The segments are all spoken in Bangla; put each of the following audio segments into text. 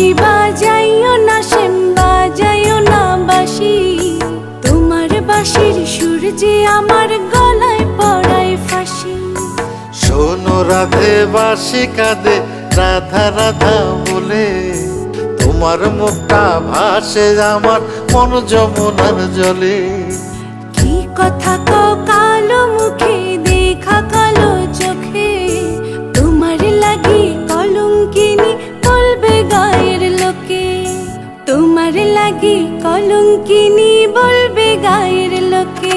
বাঁশি বাজাইও না শ্যাম বাজাইও না বাঁশি তোমার বাঁশির সুর যে আমার গলায় পড়ায় ফাঁসি। শোনো রাধে বাঁশি কাঁদে রাধা রাধা বলে তোমার মুখটা ভাসে আমার মন যমুনার জলে। কি কথা লাগি কলঙ্কিনী বলবে গায়ের লোকে।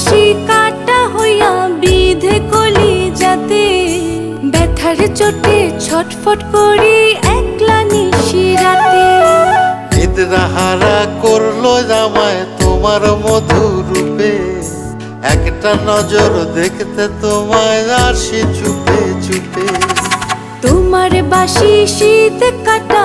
বাসি কাটা হইয়া বিধে কলি যাতে ব্যথার চোটে ছটফট করি একলা নিশি রাতে নিদ্রাহারা করল জামায় তোমার মধু রূপে একটা নজর দেখতে তোমায় আসি চুপে চুপে তোমার বাসি শীত কাটা